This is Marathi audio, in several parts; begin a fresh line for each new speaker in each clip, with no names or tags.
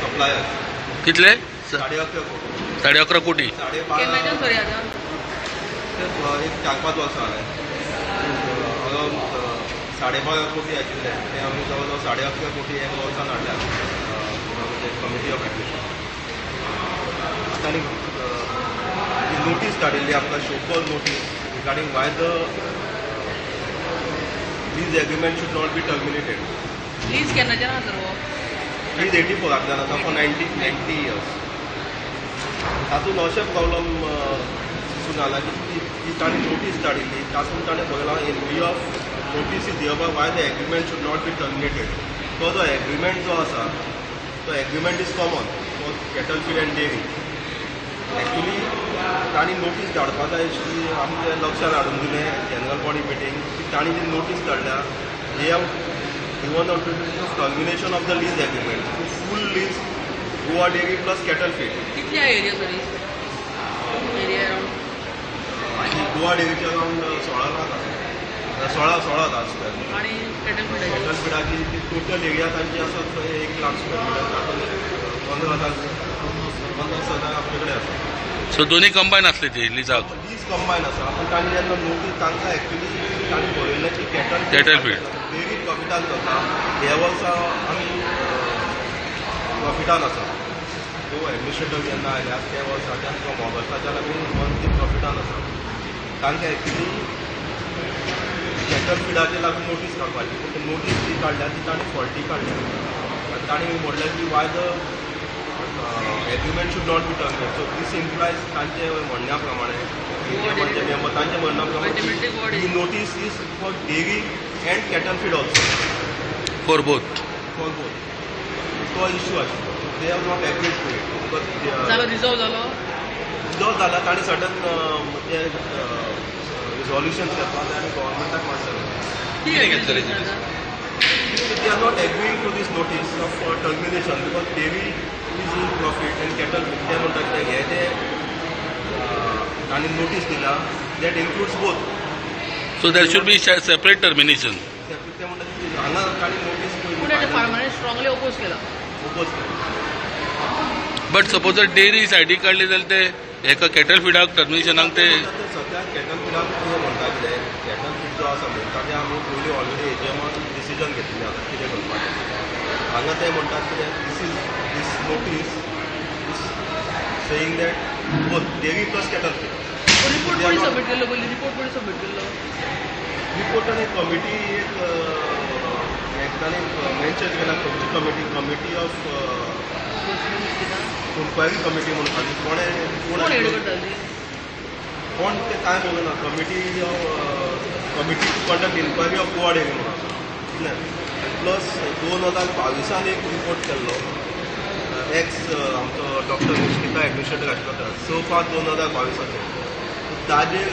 सप्लायर
कितले?
साडे अकरा कोटी.
साडे अकरा कोटी.
साडे बारा एक चार पाच वर्सां साडे बारा कोटी आशिल्ले ते आमी जवळ जवळ साडे अकरा कोटी एक वर्सान हाडल्या म्हणजे कमिटी ऑफ एडमिशन आतां आनी नोटीस धाडिल्ली आमकां show cause notice regarding why the these agreement should not be terminated
please केन्नाच्यान sir हो
प्लीज एटी फोरांतल्यान आसा फॉर years. नायन्टी इयर्स तातूंत अशें प्रॉब्लम दिसून आला की ती ती ताणी नोटीस धाडिल्ली तातूंत ताणें बरयलां in view of notice is दिवपा why the agreement should not be terminated तो जो एग्रीमेंट जो आसा तो agreement is common for cattle feed and dairy actually ताणी नोटीस धाडपा जाय आशिल्ली आमच्या लक्षांत हाडून दिलें जनरल बॉडी मिटींग की तांणी जी नोटीस धाडल्या हे given out to termination of the lease agreement full lease Goa dairy plus cattle feed
कितली आहा एरिया सर ही एरिया अरावंड
गोवा डेरीचे अरावंड सोळा लाख आसा सोळा सोळा लाख स्क्वेअर
आणि कॅटल फीडाची
कॅटल फीडाची ती टोटल एरिया तांची आसा एक लाख स्क्वेअर मिटर पंदरा हजार पन्नास हजार आपले कडेन आसा
सो दोन्ही कंबाईन असले ते लिजाक
लीज कंबायन आसा पूण तांणी जेन्ना नोटीस तांकां एक्चुली तांणी की कॅटल
Cattle feed.
डेरी प्रॉफिटान करता हे वर्सा आमी प्रॉफिटान आसा तो एडमिनिस्ट्रेटर जेन्ना आयल्यात ते वर्सा तांकां ऑगस्टाच्यान आमी मंथली प्रॉफिटान आसा तांकां एक्चुली कॅटल फिडाचे लागून नोटीस काडपाची पूण नोटीस जी काडल्या ती ताणी फॉल्टी काडल्या आनी ताणी म्हणलें की why the agreement should not be terminate so this employees तांचे म्हणण्या प्रमाणे म्हणजे मेंबर तांचे म्हणण्या प्रमाणे
is-
he notice is for dairy and cattle feed also
for both
for both तो इश्यू आशिल्लो they have not agreed to it
जालो रिझॉल्व जालो
ताणी सडन म्हणजे रिझॉल्युशन घेतला ते आमी गोवोरमेंटाक मारतले
कितें घेतलें
they are not agreeing to this notice of uh, termination because dairy is in profit and cattle ते म्हणटात ते हे जे ताणी नोटीस दिला. That includes both
so there should be separate termination
ते म्हणटात की हांगा ताणी नोटीस
फार्मरांनी स्ट्रॉंगली ओपोज केला
ओपोज
बट सपोज जर डेरी सायडीक काडली जाल्यार ते हेका कॅटल फिडाक टर्मिनेशनाक ते
सद्या कॅटल फिडाक कितें म्हणटा कितें कॅटल फीड जो आसा न्हू ताचे आमी पयलीं ऑलरेडी एजीएमान डिसिजन घेतलें आतां कितें करपाचें हांगा ते. म्हणटात कितें this is this notice is saying that both dairy plus cattle
report कोणी सबमीट केल्लो पयलीं रिपोर्ट कोणी सबमीट केल्लो
रिपोर्ट आनी कमिटी एक एक ताणी मेन्शन केला. खंयची committee committee of inquiry committee म्हणून आनी कोणे कोण
कोण
ते? काय बघना committee of committee to conduct inquiry of Goa dairy म्हणून. प्लस दोन हजार बावीसान एक रिपोर्ट केल्लो. एक्स आमचो डॉक्टर निश्किता एडमिनिस्ट्रेटर आशिल्लो स पांच दोन हजार बावीसाचेर ताजेर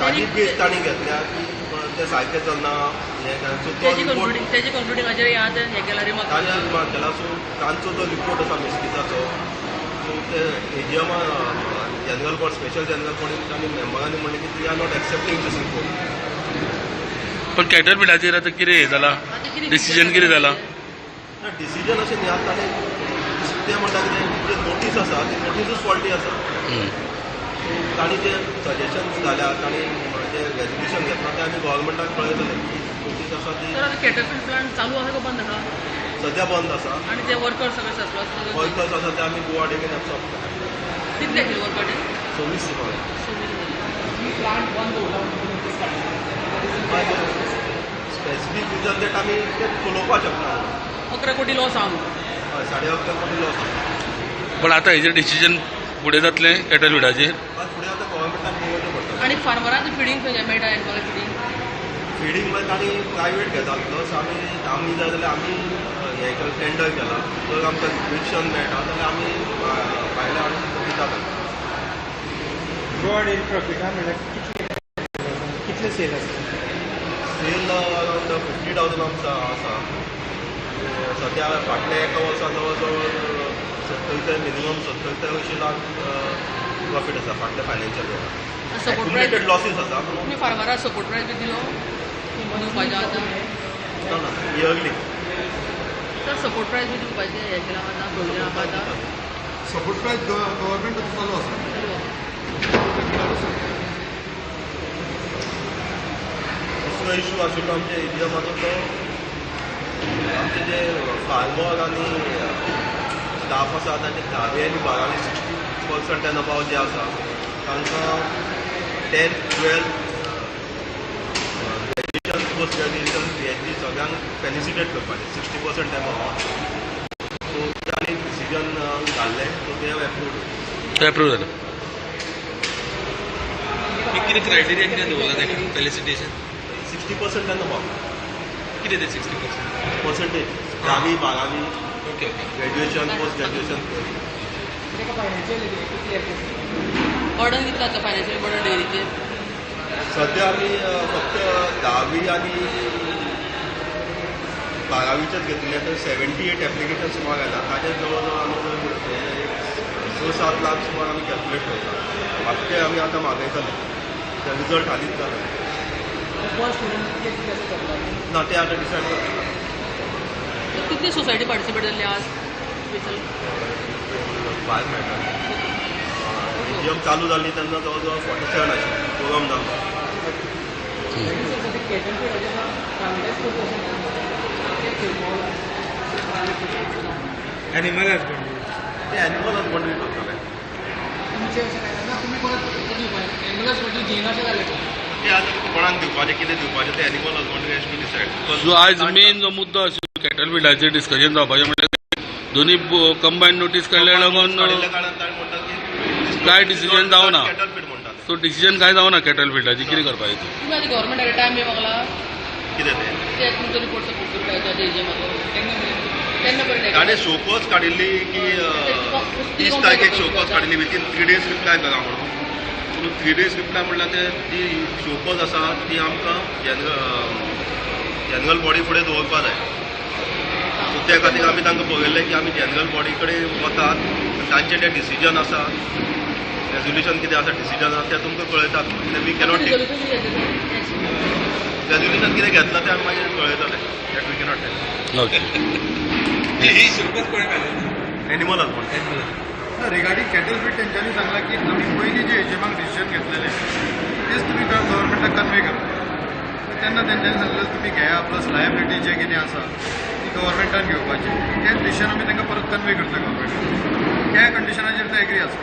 ताजी बेस ताणी घेतल्या की ते सारकें चलना हें. सो तो
तेजी
रिपोर्ट
तेजी याद हें केला रिमार्क
ताजेर रिमार्क केला. सो तांचो जो रिपोर्ट आसा मिस्किताचो सो ते एजीएमा general body special general body आनी मेंबरांनी म्हणलें की they are not accepting this report
पण कॅटल फिडाचेर आतां कितें हें जाला डिसिजन कितें जाला
ना डिसिजन अशें न्ही आतां ताणें ते म्हणटा कितें नोटीस आसा ती नोटीसूच फॉल्टी आसा तांणी जे सजेशन्स घाल्या तांणी जे रेजोल्युशन घेतला ते आमी गोवोरमेंटाक कळयतले की नोटीस आसा ती
कॅटरफिल प्लांट चालू आहा का बंद आहा
सद्या बंद आसा
आणि ते वर्कर सगळे
वर्कर्स आसा ते? आमी गोवा डेगेन एब्सॉर्ब केला.
कितले आशिल्ले वर्कर ते
सव्वीस सिमाळे स्पेसिफीक रिजन डेट आमी ते उलोवपाक शकना
अकरा कोटी लॉस आहा म्हणून.
हय साडे अकरा कोटी लॉस
पण आतां हेजेर डिसिजन फुडें जातलें कॅटल फिडाचेर
आज फुडें आतां पडटा
आणि फार्मरांचं फिडींग खंय मेळटा एनिमल फिडींग
फिडींग मागीर ताणी प्रायवेट घेतात प्लस आमी आमी जाय जाल्यार आमी हें केलें टेंडर केला. जर आमकां रिक्शन मेळटा जाल्यार आमी भा- भायल्या हाडून दितात
गोवा डेअरी प्रॉफिटा म्हणल्यार कितले कितले सेल आसता
सेल अरावंड फिफ्टी थावजंड आमचा आसा सद्या फाटल्या एका वर्सा जवळ जवळ सत्तर ते मिनिमम सत्तर ते अंयशीं लाख प्रॉफीट आसा फाटल्या फायनान्शियल
सपोर्ट
एक्युमुलेटेड लॉसीस आसा पूण
फार्मराक सपोर्ट प्रायस बी दिलो. आतां
इयरली
सर सपोर्ट प्रायस बी दिवपाचे हे केला आतां पयलीं म्हाका आतां.
सपोर्ट प्रायस गव्हर्मेंट चालू आसा
दुसरो इशू आशिल्लो आमच्या एरियमाचो तो आमचे जे फार्मर आनी स्टाफ आसा तांचे धावे आनी बारावी सिक्स्टी पर्संट एन अबाव जे आसा तांकां tenth twelfth graduation post graduation P H D सगळ्यांक फेलिसिटेट करपाचें sixty percent and above so तांणी डिसिजन घाल्लें सो ते एप्रूव्ड
एप्रूव अप्रूव्ह
कितें क्रायटेरिया कितें दवरला ताणी felicitation
sixty percent and above
कितें तें सिक्स्टी पर्संट
पर्संटेज धावी बारावी.
Okay okay.
Graduation post graduation
financial कितली येता
बर्डन कितलें आसा फायनान्शियल बर्डन डेरीचेर
सध्या आमी अ, फक्त धावी आनी बारावीचेच घेतले तर सेव्हन्टी एट एप्लिकेशन सुमार येता ताचे जवळ जवळ आमी हे एक स सात लाख सुमार आमी कॅल्कुलेट करता. बाकी ते आमी आतां मागयतले रिजल्ट हालींच जाले
फर्स्ट स्टुडंट कितले कितले असो करता
ना ते आतां डिसायड करता
कितली सोसायटी पार्टिसिपेट जाल्ली आज? स्पेशल
भायर मेळटा एजीएम चालू जाल्ली तेन्ना जवळ जवळ फोर्टी सेवन आशिल्ली प्रोग्राम जालो
कॅटल फीड आसा फार्मर्स खूब एनिमल हजबंड्री
ते एनिमल हजबंड्री करतले
तुमचे अशें काय ना तुमी परत एनिमल हजबंड्री घेयना अशें जालें
ते आतां कोणाक दिवपाचें कितें दिवपाचें ते animal husbandry has to decide
जो आज मेन जो मुद्दो आशिल्लो कॅटल फिडाचेर डिस्कशन जावपाचें म्हणल्यार दोन्ही कंबायन नोटीस काडल्या लागून काय decision जावना.
कॅटल फीड म्हणटात
सो डिसिजन काय जावना कॅटल फिडाची कितें करपाचें
गव्हर्मेंटाकडे टायम बी मागला
कितें तें?
ते तुमचो रिपोर्ट सपोर्ट करता एजीएमाचो केन्ना पर्यंत
ताणें शोकोज काडिल्ली की तीस तारखेक शोकोज काडिल्ली विथीन थ्री डेज रिप्लाय करा म्हणून. पूण थ्री डेज रिप्लाय म्हणल्यार ते? ती शोकोज आसा ती आमकां जनरल जनरल बॉडी फुडें दवरपा जाय. सो त्या खातीर आमी तांकां पळयल्लें की आमी जनरल बॉडी कडेन वतात तांचें तें डिसिजन आसा रेजोल्युशन कितें आसा डिसिजन आसा तें तुमकां कळयतात. ते वी कॅनॉट टेक रेजोल्युशन कितें घेतलां तें आमी मागीर कळयतले. That we cannot take
okay
he
animal husbandry
regarding cattle feed तेंच्यांनी सांगला की आमी पयलीं जे एजीएमाक डिसिजन घेतलेले तेच तुमी गव्हर्मेंटाक कन्वे करा. तर तेन्ना तेंच्यांनी सांगलें तुमी घेया प्लस लायबिलिटी जे कितें आसा ती गव्हर्मेंटान घेवपाची तेच डिसिजन आमी तांकां परत कन्वे करता गव्हर्मेंटाक त्या कंडिशनाचेर ते एग्री आसा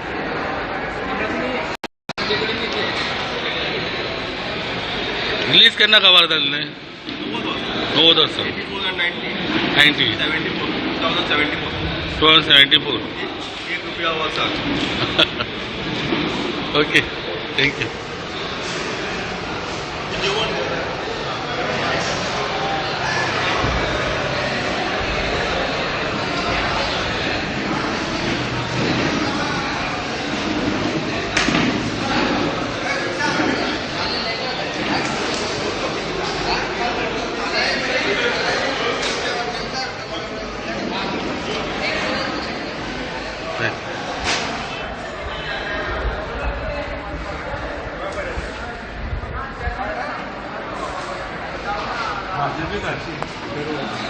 रिलीज केन्ना काबार जाल्लें णव्वद वर्सां
ninety seventy four. Two thousand seventy four.
Two thousand seventy four
एक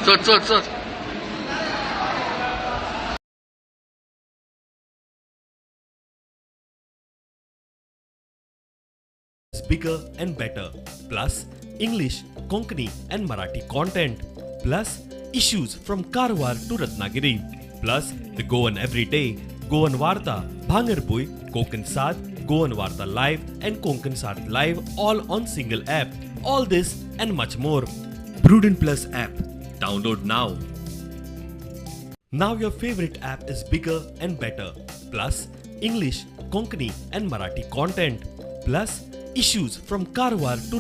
रुपया
bigger and better. Plus, English, Konkani, and Marathi content. Plus, issues from Karwar to Ratnagiri. Plus, the Goan Everyday, Goan Varta, Bhangarpui, Konkan Sat, Goan Varta Live, and Konkan Sat Live all on single app. All this and much more. Prudent Plus app. Download now. Now your favorite app is bigger and better. Plus, English, Konkani, and Marathi content. Plus, issues from Karwar to